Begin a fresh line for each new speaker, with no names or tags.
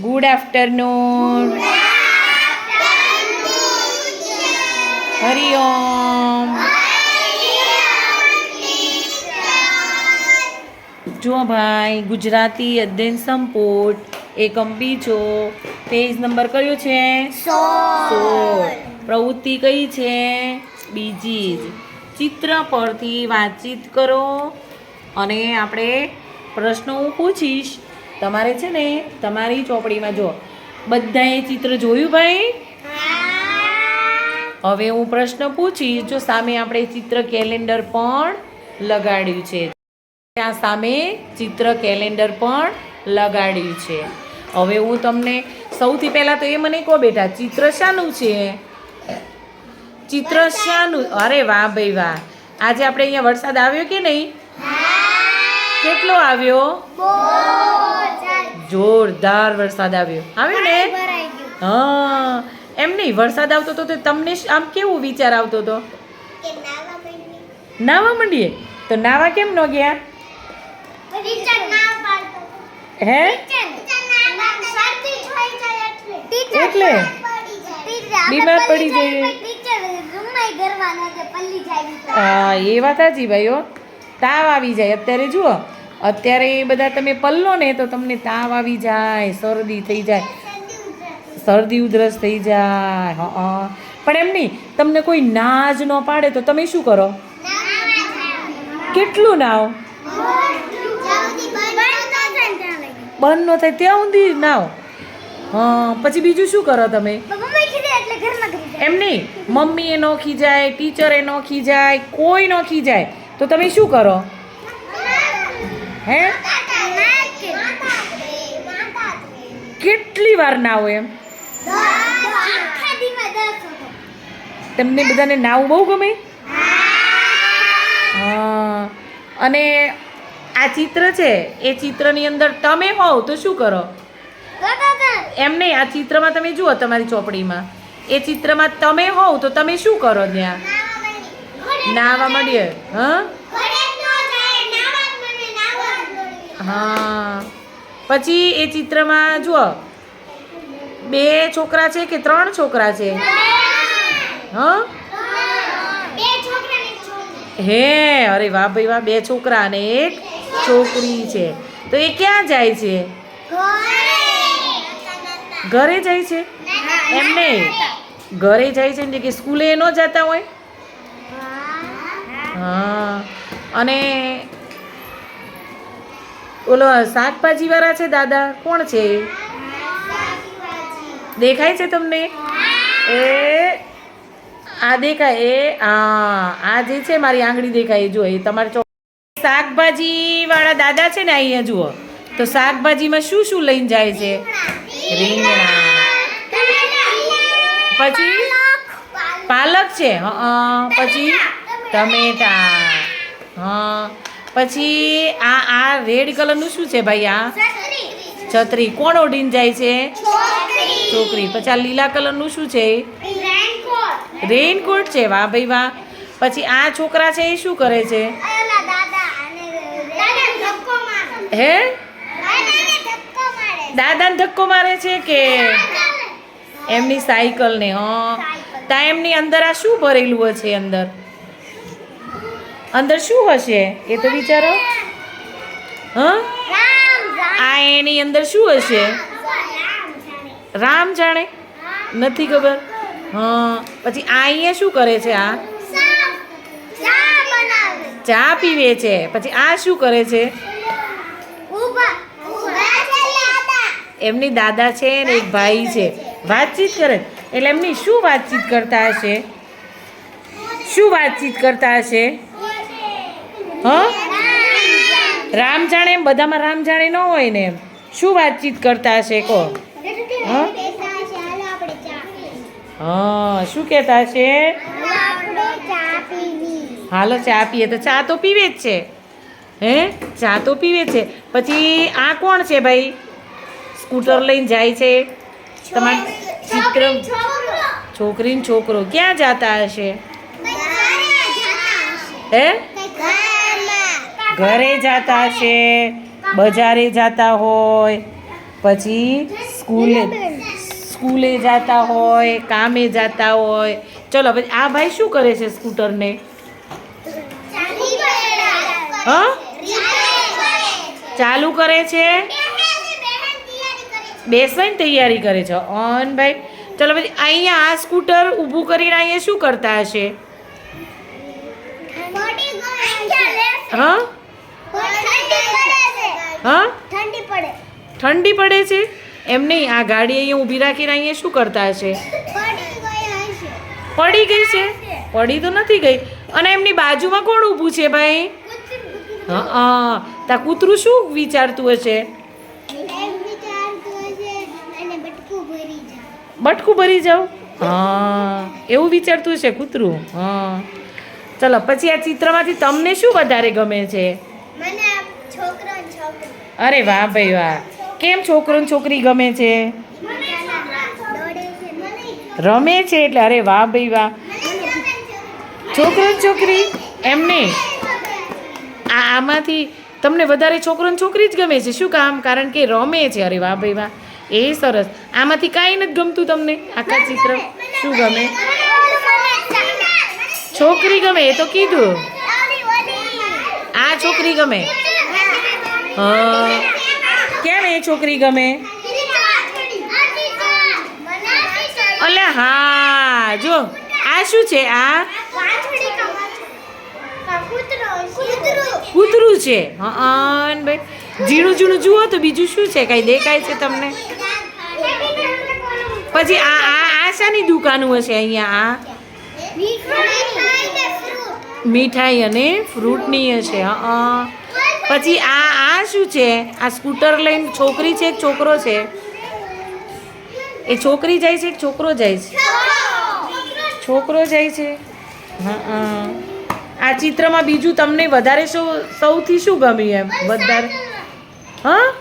Good afternoon Hariom જો ભાઈ ગુજરાતી અધ્યયન સંપુટ એકમ બીજો. પેજ નંબર કયો છે? સોળ. પ્રવૃત્તિ કઈ છે? બીજી જ. ચિત્ર પરથી વાતચીત કરો. અને આપણે પ્રશ્નો હું પૂછીશ. તમારે છે ને તમારી ચોપડીમાં જો બધાએ ચિત્ર જોયું ભાઈ? હવે હું પ્રશ્ન પૂછીશ જો સામે આપણે ચિત્ર કેલેન્ડર પણ લગાડ્યું છે. ત્યાં સામે ચિત્ર કેલેન્ડર પણ લગાડ્યું છે. હવે હું તમને સૌથી પહેલાં તો એ મને કહો બેટા ચિત્ર શાનું છે? ચિત્ર શાનું અરે વાહ ભાઈ વાહ. આજે આપણે અહીંયા વરસાદ આવ્યો કે નહીં? કેટલો આવ્યો? જોરદાર વરસાદ આવ્યો. આવ્યો ને? હા. એમ નહીં વરસાદ આવતો તો તમને આમ કેવું વિચાર આવતો હતો નાવા માંડીએ. તો નાવા કેમ ન ગયા? હે? એટલે? બીમાર પડી જાય. હા એ વાત સાચી ભાઈઓ તાવ આવી જાય. અત્યારે જુઓ. અત્યારે એ બધા તમે પલ્લો ને તો તમને તાવ આવી જાય, શરદી થઈ જાય. શરદી ઉધરસ થઈ જાય, હા. પણ એમ નહીં, તમને કોઈ ના જ ન પાડે તો તમે શું કરો? કેટલું નાવ? બંધ ન થાય, ત્યાં સુધી નાવ. હા, પછી બીજું શું કરો તમે? એમ નહીં, મમ્મી એ નોખી જાય ટીચર એ નોખી જાય કોઈ નોખી જાય તો તમે શું કરો? હે? કેટલી વાર નાવો એમ? તમને બધાને નાવું બહુ ગમે? હા. અને આ ચિત્ર છે, એ ચિત્રની અંદર તમે હોવ તો શું કરો? એમ નહીં, આ ચિત્રમાં તમે જુઓ તમારી ચોપડીમાં. એ ચિત્રમાં તમે હોવ તો તમે શું કરો ત્યાં? નાવા મળીએ હા? હા. પછી એ ચિત્રમાં જુઓ. બે છોકરા છે કે ત્રણ છોકરા છે? હા. હે? અરે વાહ ભાઈ વાહ બે છોકરા અને એક છોકરી છે. તો એ ક્યાં જાય છે? ઘરે જાય છે? એમ નહીં. ઘરે જાય છે કે સ્કૂલે ન જતા હોય? હા. અને ઓલો શાકભાજી વાળા છે દાદા? કોણ છે? દેખાય છે તમને? એ આ દેખાય. એ હા આ જે છે મારી આંગળી દેખાય. જો એ તમારે ચો શાકભાજી વાળા દાદા છે ને અહીંયા જુઓ. તો શાકભાજીમાં શું શું લઈને જાય છે? રીંગણા. પછી? પાલક. છે. પછી? ટમેટા. પછી આ આ રેડ કલરનું શું છે ભાઈ આ? છત્રી. કોણ ઓઢીને જાય છે? છોકરી. પછી આ લીલા કલરનું શું છે? રેઇનકોટ છે. વાહ ભાઈ વાહ. પછી આ છોકરા છે એ શું કરે છે? હે? દાદાને ધક્કો મારે છે કે? એમની સાયકલ ને હા એમની અંદર આ શું ભરેલું છે અંદર? અંદર શું હશે? એ તો વિચારો. હા? આ એની અંદર શું હશે? રામ જાણે. નથી ખબર? હા. પછી આ અહીંયા શું કરે છે આ? ચા પીવે છે. પછી આ શું કરે છે? એમની દાદા છે ને એક ભાઈ છે. વાતચીત કરે. એટલે એમની શું વાતચીત કરતા હશે? શું વાતચીત કરતા હશે? હા? રામ જાણે એમ બધામાં રામ જાણે ન હોય ને એમ. શું વાતચીત કરતા હશે કહો. હા? શું કહેતા હશે? હાલો ચા પીએ. તો ચા તો પીવે જ છે. હે? ચા તો પીવે છે. પછી આ કોણ છે ભાઈ? સ્કૂટર લઈને જાય છે. તમારે ચિત્ર છોકરી. ને છોકરો ક્યાં જતા હશે. હે? ઘરે જતા હશે બજારે જતા હોય પછી સ્કૂલે સ્કૂલે જતા હોય કામે જતા હોય. ચલો પછી આ ભાઈ શું કરે છે સ્કૂટરને? હા? ચાલુ કરે છે? બેસવાની તૈયારી કરે છે. ઓન ભાઈ. ચલો પછી અહીંયા આ સ્કૂટર ઊભું કરીને અહીંયા શું કરતા હશે? હા? હા?
ઠંડી પડે
ઠંડી પડે છે? એમ નહીં, આ ગાડી અહીંયા ઊભી રાખીને અહીંયા શું કરતા હશે?
પડી ગઈ
છે? પડી તો નથી ગઈ. અને એમની બાજુમાં કોણ ઊભું છે ભાઈ? હા, તા કૂતરું શું વિચારતું હશે?
બટકું ભરી
જાઉં હા, એવું વિચારતું હશે કૂતરું? હા. ચલો, પછી આ ચિત્રમાંથી તમને શું વધારે ગમે છે?
મને છોકરો ને છોકરી.
અરે વાહ ભાઈ વાહ. કેમ છોકરો ને છોકરી ગમે છે? રમે છે એટલે? અરે વાહ ભાઈ વાહ. છોકરો. ને છોકરી? એમ નહીં? આ આમાંથી તમને વધારે છોકરો ને છોકરી જ ગમે છે? શું કામ? કારણ કે રમે છે. અરે વાહ ભાઈ વાહ. એ સરસ. આમાંથી કાંઈ નથી ગમતું તમને? આખા ચિત્ર? શું ગમે. છોકરી ગમે એ તો કીધું. છોકરી ગમે? હા. કેમ એ છોકરી ગમે? અલે હા જો આ શું છે આ? કૂતરું છે. હા અન ભાઈ ઝીણું ઝીણું જુઓ તો બીજું શું છે? કાંઈ દેખાય છે તમને? પછી આ આ આ શાની દુકાનો હશે અહીંયા આ? મીઠાઈ અને ફ્રૂટની હશે હા પછી આ આ શું છે? આ સ્કૂટર લઈને છોકરી છે, એક છોકરો છે? એ છોકરી જાય છે, એક છોકરો જાય છે? છોકરો જાય છે? હા આ ચિત્રમાં બીજું તમને વધારે સૌથી શું ગમ્યું એમ? વધારે. હા?